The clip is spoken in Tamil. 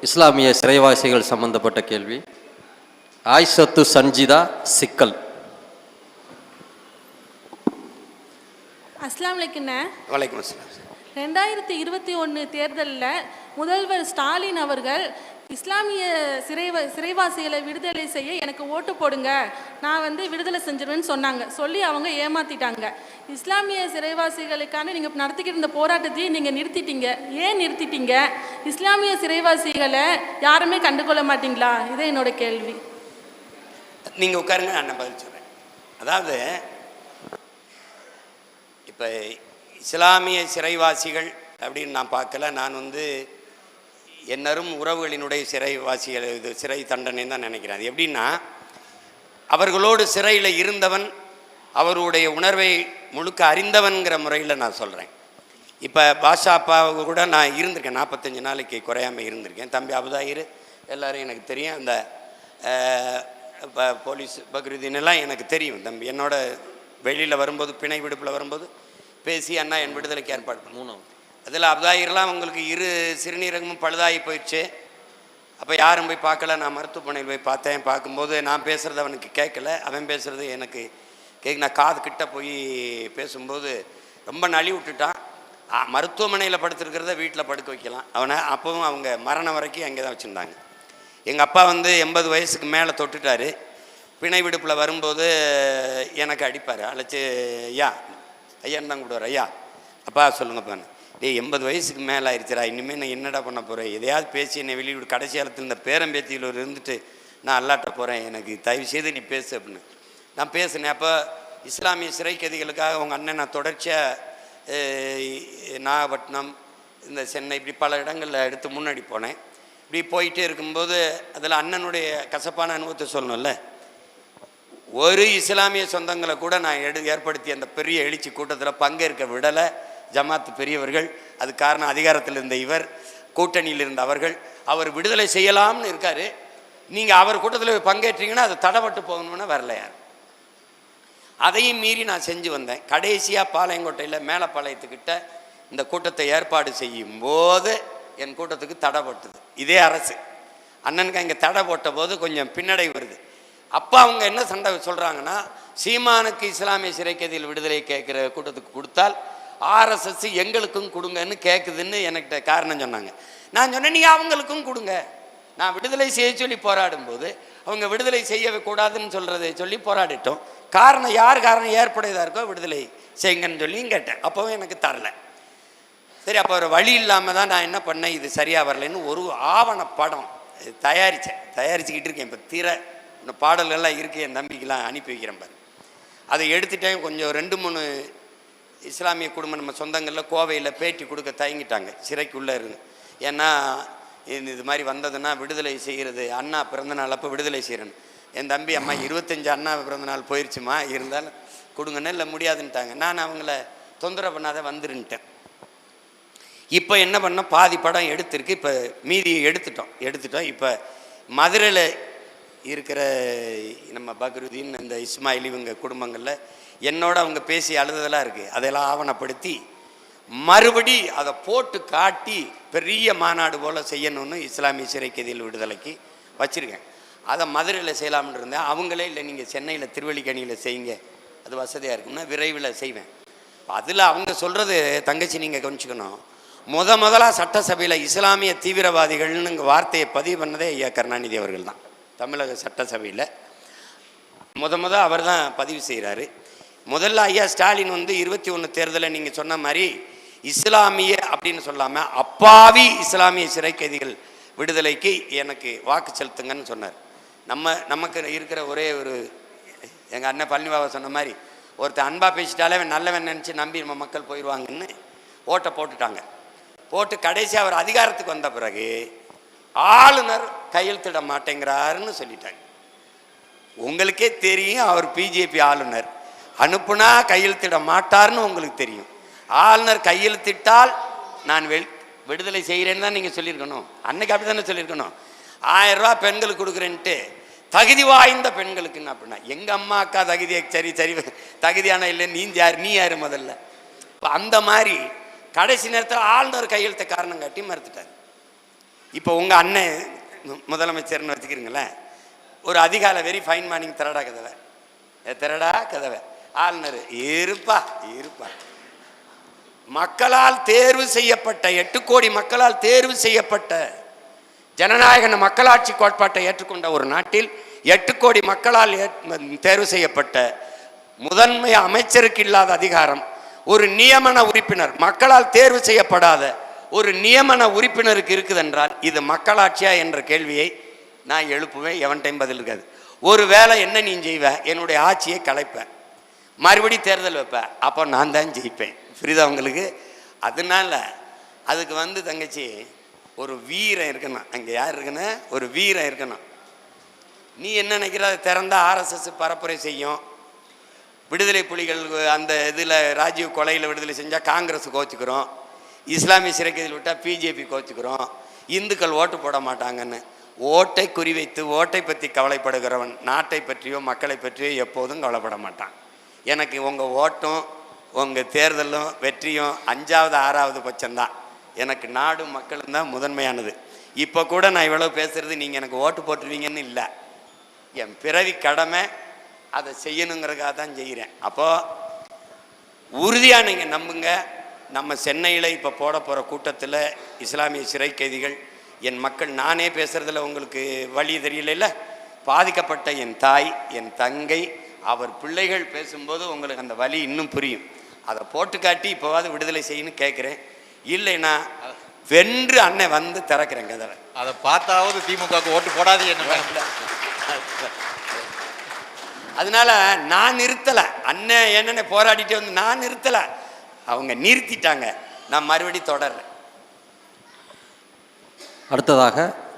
இஸ்லாமிய சிறைவாசிகள் சம்பந்தப்பட்ட கேள்வி. ஆயிஷத்து சஞ்சிதா சிக்கல். அஸ்லாம் வலைக்கம் அஸ்ஸலாம். ரெண்டாயிரத்தி இருபத்தி ஒன்று தேர்தலில் முதல்வர் ஸ்டாலின் அவர்கள் இஸ்லாமிய சிறைவ சிறைவாசிகளை விடுதலை செய்ய எனக்கு ஓட்டு போடுங்க. நான் வந்து விடுதலை செஞ்சிருவேன்னு சொன்னாங்க. சொல்லி அவங்க ஏமாத்திட்டாங்க. இஸ்லாமிய சிறைவாசிகளுக்கான நீங்கள் நடத்திக்கிட்டு இருந்த போராட்டத்தையும் நீங்கள் நிறுத்திட்டீங்க. ஏன் நிறுத்திட்டீங்க? இஸ்லாமிய சிறைவாசிகளை யாருமே கண்டுகொள்ள மாட்டீங்களா? இதே என்னோட கேள்வி. நீங்கள் உட்காருங்க நான் பதில் சொல்கிறேன் அதாவது இப்போ இஸ்லாமிய சிறைவாசிகள் அப்படின்னு நான் பார்க்கல. நான் வந்து என்னரும் உறவுகளினுடைய சிறைவாசிகள் இது சிறை தண்டனை தான் நினைக்கிறேன் அது எப்படின்னா அவர்களோடு சிறையில் இருந்தவன் அவருடைய உணர்வை முழுக்க அறிந்தவன்கிற முறையில் நான் சொல்கிறேன் இப்போ பாஷா அப்பாவுக்கு கூட நான் இருந்திருக்கேன். நாற்பத்தஞ்சு நாளைக்கு குறையாமல் இருந்திருக்கேன். தம்பி அபுதாயிரு எல்லோரும் எனக்கு தெரியும். அந்த இப்போ போலீஸ் பக்ருதீன் எல்லாம் எனக்கு தெரியும். தம்பி என்னோட வெளியில் வரும்போது பிணை விடுப்பில் வரும்போது பேசி அண்ணா என் விடுதலைக்கு ஏற்பாடு மூணாவது. அதில் அப்தாயிரெலாம் உங்களுக்கு இரு சிறுநீரகமும் பழுதாகி போயிடுச்சு. அப்போ யாரும் போய் பார்க்கல. நான் மருத்துவமனையில் போய் பார்த்தேன். பார்க்கும்போது நான் பேசுகிறது அவனுக்கு கேட்கல. அவன் பேசுகிறது எனக்கு கேட்க நான் காது கிட்ட போய் பேசும்போது ரொம்ப நலி விட்டுட்டான். மருத்துவமனையில் படுத்திருக்கிறத வீட்டில் படுக்க வைக்கலாம். அவனை அப்பவும் அவங்க மரணம் வரைக்கும் அங்கே தான் வச்சுருந்தாங்க. எங்கள் அப்பா வந்து எண்பது வயசுக்கு மேலே தொட்டுட்டாரு. பிணை விடுப்பில் வரும்போது எனக்கு அடிப்பார். அழைச்சி ஐயா ஐயான்னு தான் கூப்பிடுவார். ஐயா அப்பா சொல்லுங்கப்பான்னு டேய் எண்பது வயசுக்கு மேலே ஆயிடுச்சுரா இனிமேல் நான் என்னடா பண்ண போகிறேன் எதையாவது பேசி என்னை வெளியிடு கடைசி காலத்தில் இந்த பேரம்பேத்தியில் இருந்துட்டு நான் அல்லாட்ட போகிறேன் எனக்கு தயவு செய்து நீ பேசு அப்படின்னு. நான் பேசினேன் அப்போ இஸ்லாமிய சிறை கைதிகளுக்காக உங்கள் அண்ணன் நான் தொடர்ச்சியாக நாகப்பட்டினம் இந்த சென்னை இப்படி பல இடங்களில் எடுத்து முன்னாடி போனேன். இப்படி போயிட்டே இருக்கும்போது அதில் அண்ணனுடைய கசப்பான அனுபவத்தை சொல்லணும்ல? ஒரு இஸ்லாமிய சொந்தங்களை கூட நான் எடு ஏற்படுத்திய அந்த பெரிய எழுச்சி கூட்டத்தில் பங்கேற்க விடலை. ஜமாத்து பெரியவர்கள் அது காரணம் அதிகாரத்தில் இருந்த இவர் கூட்டணியில் இருந்த அவர்கள் அவர் விடுதலை செய்யலாம்னு இருக்காரு. நீங்கள் அவர் கூட்டத்தில் பங்கேற்றீங்கன்னா அது தடப்பட்டு போகணும்னா வரல யார்? அதையும் மீறி நான் செஞ்சு வந்தேன். கடைசியாக பாளையங்கோட்டையில் மேலப்பாளையத்துக்கிட்ட இந்த கூட்டத்தை ஏற்பாடு செய்யும் போது என் கூட்டத்துக்கு தடைபட்டது இதே அரசு. அண்ணனுக்கு அங்கே தடை போட்ட போது கொஞ்சம் பின்னடை வருது. அப்போ அவங்க என்ன சண்டை சொல்கிறாங்கன்னா சீமானுக்கு இஸ்லாமிய சிறைக்கதியில் விடுதலை கேட்குற கூட்டத்துக்கு கொடுத்தால் ஆர்எஸ்எஸ் எங்களுக்கும் கொடுங்கன்னு கேட்குதுன்னு எனக்கிட்ட காரணம் சொன்னாங்க. நான் சொன்னேன் நீங்கள் அவங்களுக்கும் கொடுங்க. நான் விடுதலை செய்ய சொல்லி போராடும்போது அவங்க விடுதலை செய்யவே கூடாதுன்னு சொல்கிறதை சொல்லி போராடிட்டோம். காரணம் யார் காரணம் ஏற்புடையதாக இருக்கோ விடுதலை செய்யுங்கன்னு சொல்லியும் கேட்டேன். அப்போவும் எனக்கு தரல. சரி அப்போ ஒரு வழி இல்லாமல் தான் நான் என்ன பண்ணேன் இது சரியாக வரலைன்னு ஒரு ஆவண படம் தயாரித்தேன் தயாரிச்சுக்கிட்டு இருக்கேன். இப்போ தீர இந்த பாடல்கள்லாம் இருக்குது என் தம்பிக்கெலாம் அனுப்பி வைக்கிறேன் பாரு. அதை எடுத்துட்டேன். கொஞ்சம் ரெண்டு மூணு இஸ்லாமிய குடும்பம் நம்ம சொந்தங்களில் கோவையில் பேட்டி கொடுக்க தயங்கிட்டாங்க. சிறைக்குள்ளே இருந்து. ஏன்னா இது இது மாதிரி வந்ததுன்னா விடுதலை செய்கிறது அண்ணா பிறந்தநாள் அப்போ விடுதலை செய்கிறேன் என் தம்பி அம்மா இருபத்தஞ்சு அண்ணா பிறந்தநாள் போயிடுச்சுமா இருந்தாலும் கொடுங்கன்னு இல்லை முடியாதுன்ட்டாங்க. நான் அவங்கள தொந்தரவு பண்ணாத வந்துருன்ட்டேன். இப்போ என்ன பண்ணோம்? பாதி படம் எடுத்திருக்கு. இப்போ மீதியை எடுத்துட்டோம். எடுத்துட்டோம். இப்போ மதுரையில் இருக்கிற நம்ம பக்ருதீன் இந்த இஸ்மாயில் இவங்க குடும்பங்களில் என்னோட அவங்க பேசி அழுததெல்லாம் இருக்குது அதெல்லாம் ஆவணப்படுத்தி மறுபடி அதை போட்டு காட்டி பெரிய மாநாடு போல் செய்யணும்னு இஸ்லாமிய சிறை விடுதலைக்கு வச்சுருக்கேன். அதை மதுரையில் செய்யலாம்னு இருந்தேன். அவங்களே இல்லை நீங்கள் சென்னையில் திருவள்ளிக்கணியில் செய்யுங்க. அது வசதியாக இருக்கும்னா விரைவில் செய்வேன். அதில் அவங்க சொல்கிறது தங்கச்சி நீங்கள் கவனிச்சுக்கணும். முத முதலாக சட்டசபையில் இஸ்லாமிய தீவிரவாதிகள்னுங்க வார்த்தையை பதிவு பண்ணதே ஐயா கருணாநிதி அவர்கள் தான். தமிழக சட்டசபையில். முத முத அவர் தான் பதிவு செய்கிறாரு முதல்ல ஐயா ஸ்டாலின் வந்து இருபத்தி ஒன்று தேர்தலில் நீங்கள் சொன்ன மாதிரி இஸ்லாமிய அப்படின்னு சொல்லாமல் அப்பாவி இஸ்லாமிய சிறை கைதிகள் விடுதலைக்கு எனக்கு வாக்கு செலுத்துங்கன்னு சொன்னார். நம்ம நமக்கு இருக்கிற ஒரே ஒரு எங்கள் அண்ணன் பழனிபாபா சொன்ன மாதிரி ஒருத்தன் அன்பாக பேசிட்டாலே அவன் நல்லவன் நினச்சி நம்பி நம்ம மக்கள் போயிடுவாங்கன்னு ஓட்டை போட்டுட்டாங்க. போட்டு கடைசி அவர் அதிகாரத்துக்கு வந்த பிறகு ஆளுநர் கையெழுத்திட மாட்டேங்கிறாருன்னு சொல்லிட்டாங்க. உங்களுக்கே தெரியும் அவர் பிஜேபி ஆளுநர். அனுப்புனா கையெழுத்திட மாட்டார்னு உங்களுக்கு தெரியும். ஆளுநர் கையெழுத்திட்டால் நான் வெள் விடுதலை செய்கிறேன்னு தான் நீங்கள் சொல்லியிருக்கணும். அன்னைக்கு அப்படி தானே சொல்லியிருக்கணும். ஆயிரம் ரூபா பெண்களுக்கு கொடுக்குறேன்ட்டு தகுதி வாய்ந்த பெண்களுக்குன்னு அப்படின்னா எங்கள் அம்மா அக்கா தகுதியை சரி சரி தகுதியான இல்லை நீ யார் நீ யார் முதல்ல? இப்போ அந்த மாதிரி கடைசி நேரத்தில் ஆளுநர் கையெழுத்த காரணம் காட்டி மறுத்துட்டார். இப்போ உங்கள் அண்ணன் முதலமைச்சர்னு வச்சுக்கிறீங்களேன் ஒரு அதிகாலை வெரி ஃபைன் மார்னிங் திரடா கதவை. திரடா கதவை. ஆளுநர் இருப்பா இருப்பா. மக்களால் தேர்வு செய்யப்பட்ட எட்டு கோடி மக்களால் தேர்வு செய்யப்பட்ட ஜனநாயக மக்களாட்சி கோட்பாட்டை ஏற்றுக்கொண்ட ஒரு நாட்டில் எட்டு கோடி மக்களால் ஏற்- தேர்வு செய்யப்பட்ட முதன்மை அமைச்சருக்கு இல்லாத அதிகாரம் ஒரு நியமன உறுப்பினர் மக்களால் தேர்வு செய்யப்படாத ஒரு நியமன உறுப்பினருக்கு இருக்குதென்றால் இது மக்களாட்சியா என்ற கேள்வியை நான் எழுப்புவேன் எவன் டைம் பதில் இருக்காது. ஒரு வேளை என்ன நீ செய்வ? என்னுடைய ஆட்சியை கலைப்பேன் மறுபடியும் தேர்தல் வைப்பேன் அப்போ நான் தான் ஜெயிப்பேன். புரியுதா உங்களுக்கு? அதனால அதுக்கு வந்து தங்கச்சி ஒரு வீரம் இருக்கணும். அங்கே யார் இருக்கணும்? ஒரு வீரம் இருக்கணும். நீ என்ன நினைக்கிற? அதை திறந்தா ஆர்எஸ்எஸ் பரப்புரை செய்யும். விடுதலை புலிகள் அந்த இதில் ராஜீவ் கொலையில் விடுதலை செஞ்சால் காங்கிரஸ் கோச்சிக்கிறோம். இஸ்லாமிய சிறைக்கதில் விட்டால் பிஜேபி கோச்சிக்கிறோம். இந்துக்கள் ஓட்டு போட மாட்டாங்கன்னு. ஓட்டை குறிவைத்து ஓட்டை பற்றி கவலைப்படுகிறவன் நாட்டை பற்றியோ மக்களை பற்றியோ எப்போதும் கவலைப்பட மாட்டான். எனக்கு உங்கள் ஓட்டும் உங்கள் தேர்தலும் வெற்றியும் அஞ்சாவது ஆறாவது பட்சம்தான். எனக்கு நாடும் மக்களும் தான் முதன்மையானது. இப்போ கூட நான் இவ்வளோ பேசுகிறது நீங்கள் எனக்கு ஓட்டு போட்டுருவீங்கன்னு இல்லை. என் பிறவி கடமை அதை செய்யணுங்கிறதுக்காக தான் செய்கிறேன். அப்போது உறுதியாக நீங்கள் நம்புங்க. நம்ம சென்னையில் இப்போ போட போகிற கூட்டத்தில் இஸ்லாமிய சிறை கைதிகள் என் மக்கள் நானே பேசுகிறதுல உங்களுக்கு வழி தெரியல பாதிக்கப்பட்ட என் தாய் என் தங்கை அவர் பிள்ளைகள் பேசும்போது உங்களுக்கு அந்த வலி இன்னும் புரியும். அதை போட்டு காட்டி இப்போவாது விடுதலை செய்யணும்னு கேட்குறேன். இல்லைன்னா வென்று அண்ணன் வந்து திறக்கிறேன் கதவை. அதை பார்த்தாவது திமுகவுக்கு ஓட்டு போடாது என்ன அதனால நான் நிறுத்தலை. அண்ணன் என்னென்ன போராடிட்டு வந்து நான் நிறுத்தலை. அவங்க நிறுத்திட்டாங்க. நான் மறுபடியும் தொடர்றேன். அடுத்ததாக